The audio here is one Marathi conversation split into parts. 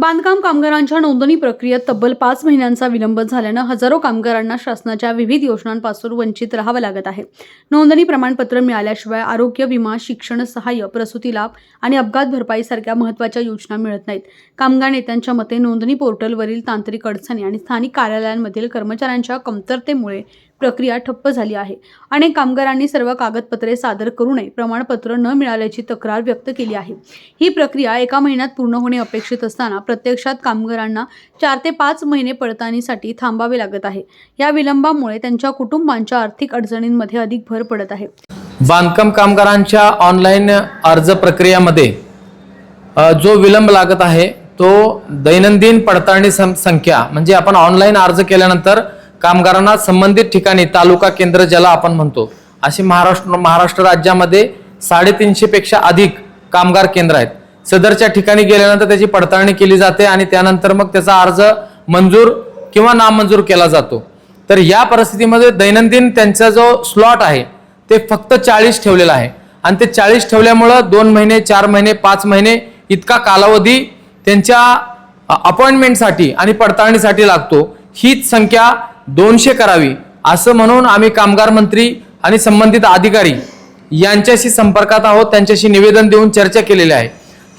बांधकाम कामगारांच्या नोंदणी प्रक्रियेत तब्बल पाच महिन्यांचा विलंब झाल्यानं हजारो कामगारांना शासनाच्या विविध योजनांपासून वंचित राहावं लागत आहे. नोंदणी प्रमाणपत्र मिळाल्याशिवाय आरोग्य विमा शिक्षण सहाय्य प्रसूती लाभ आणि अपघात भरपाईसारख्या महत्त्वाच्या योजना मिळत नाहीत. कामगार नेत्यांच्या मते नोंदणी पोर्टलवरील तांत्रिक अडचणी आणि स्थानिक कार्यालयांमधील कर्मचाऱ्यांच्या कमतरतेमुळे प्रक्रिया ठप्प झाली आहे. अनेक कामगारांनी सर्व कागदपत्रे सादर करूनही प्रमाणपत्र न मिळाल्याची तक्रार व्यक्त केली आहे. ही प्रक्रिया एका महिन्यात पूर्ण होणे अपेक्षित असताना प्रत्यक्षात कामगारांना चार ते पाच महिने पडताळणीसाठी थांबावे लागत आहे. या विलंबामुळे त्यांच्या कुटुंबांच्या आर्थिक अडचणींमध्ये अधिक भर पडत आहे. बांधकाम कामगारांच्या ऑनलाईन अर्ज प्रक्रियामध्ये जो विलंब लागत आहे तो दैनंदिन पडताळणी सं- संख्या म्हणजे आपण ऑनलाईन अर्ज केल्यानंतर कामगारांना संबंधित ठिकाणी तालुका केंद्र ज्याला आपण म्हणतो अशी महाराष्ट्र महाराष्ट्र राज्यामध्ये साडेतीनशेपेक्षा अधिक कामगार केंद्र आहेत. सदरच्या ठिकाणी गेल्यानंतर त्याची पडताळणी केली जाते आणि त्यानंतर मग त्याचा अर्ज मंजूर किंवा नामंजूर केला जातो. तर या परिस्थितीमध्ये दैनंदिन त्यांचा जो स्लॉट आहे ते फक्त चाळीस ठेवलेला आहे. आणि ते चाळीस ठेवल्यामुळं दोन महिने चार महिने पाच महिने इतका कालावधी त्यांच्या अपॉइंटमेंटसाठी आणि पडताळणीसाठी लागतो. हीच संख्या दोनशे करावी. असं म्हणून आम्ही कामगार मंत्री आणि संबंधित अधिकारी यांच्याशी संपर्कात आहोत त्यांच्याशी निवेदन देऊन चर्चा केलेली आहे.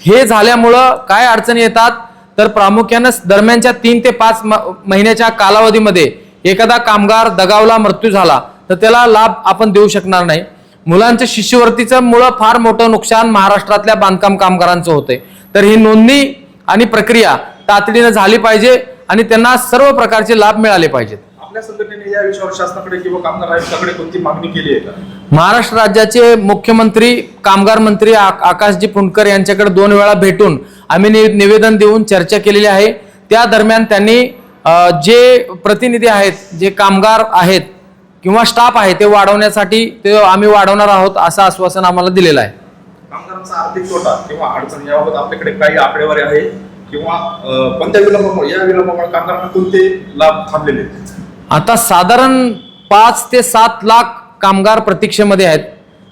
हे झाल्यामुळं काय अडचणी येतात? तर प्रामुख्यानं दरम्यानच्या तीन ते पाच म- महिन्याच्या कालावधीमध्ये एखादा कामगार दगावला मृत्यू झाला तर त्याला लाभ आपण देऊ शकणार नाही. मुलांच्या शिष्यवृत्तीचं मुळं फार मोठं नुकसान महाराष्ट्रातल्या बांधकाम कामगारांचं होतंय. तर ही नोंदणी आणि प्रक्रिया तातडीनं झाली पाहिजे आणि त्यांना सर्व प्रकारचे लाभ मिळाले पाहिजेत. आपल्या संघटनेने या विषयावर शासनाकडे किंवा कामगार आयुक्ताकडे कोणती मागणी केली आहे का? महाराष्ट्र राज्याचे मुख्यमंत्री कामगार मंत्री आकाशजी फुंडकर यांच्याकडे दोन वेळा भेटून आम्ही निवेदन देऊन चर्चा केलेली आहे. त्या दरम्यान त्यांनी जे प्रतिनिधी आहेत जे कामगार आहेत किंवा स्टाफ आहे ते वाढवण्यासाठी ते आम्ही वाढवणार आहोत असं आश्वासन आम्हाला दिलेलं आहे. कामगारांचा आर्थिक तोटा किंवा अडचण याबाबत आपल्याकडे काही आकडेवारी आहे किंवा कोणत्या विलंबामुळे या विलंबामुळे कामगारांना कोणते लाभ थांबलेले? आता साधारण पाच ते सात लाख कामगार प्रतीक्षेमध्ये आहेत.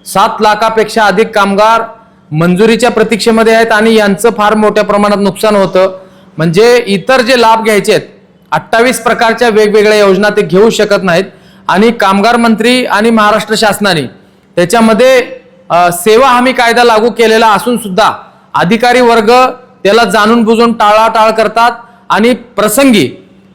सात लाखापेक्षा अधिक कामगार मंजुरीच्या प्रतीक्षेमध्ये आहेत आणि यांचं फार मोठ्या प्रमाणात नुकसान होतं. म्हणजे इतर जे लाभ घ्यायचे आहेत अठ्ठावीस प्रकारच्या वेगवेगळ्या योजना ते घेऊ शकत नाहीत. आणि कामगार मंत्री आणि महाराष्ट्र शासनाने त्याच्यामध्ये सेवा हमी कायदा लागू केलेला असून सुद्धा अधिकारी वर्ग त्याला जाणून बुजून टाळाटाळ करतात. आणि प्रसंगी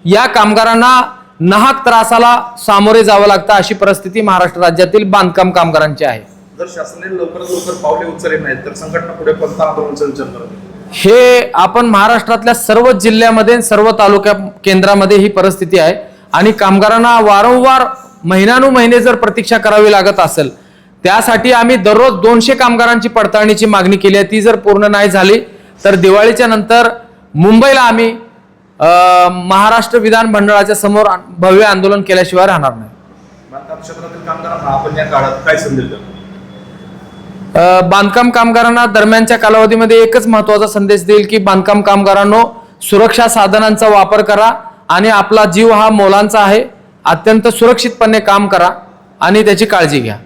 या कामगारांना नाहक त्रासाला सामोरे जावं लागतं अशी परिस्थिती महाराष्ट्र राज्यातील बांधकाम कामगारांची आहे. जर शासनाने लवकरात लवकर पावले उचलले नाहीत तर संघटना पुढे हे आपण महाराष्ट्रातल्या सर्व जिल्ह्यामध्ये सर्व तालुक्या केंद्रामध्ये ही परिस्थिती आहे. आणि कामगारांना वारंवार महिन्यानुमहिने जर प्रतीक्षा करावी लागत असेल त्यासाठी आम्ही दररोज दोनशे कामगारांची पडताळणीची मागणी केली आहे. ती जर पूर्ण नाही झाली तर दिवाळीच्या नंतर मुंबईला आम्ही महाराष्ट्र विधान मंडळाच्या समोर भव्य आंदोलन केल्याशिवाय राहणार नाही. बांधकाम कामगारांना दरम्यानच्या कालावधीमध्ये एकच महत्त्वाचा संदेश देईल की बांधकाम कामगारांनो सुरक्षा साधनांचा वापर करा आणि आपला जीव हा मोलांचा आहे. अत्यंत सुरक्षितपणे काम करा आणि त्याची काळजी घ्या.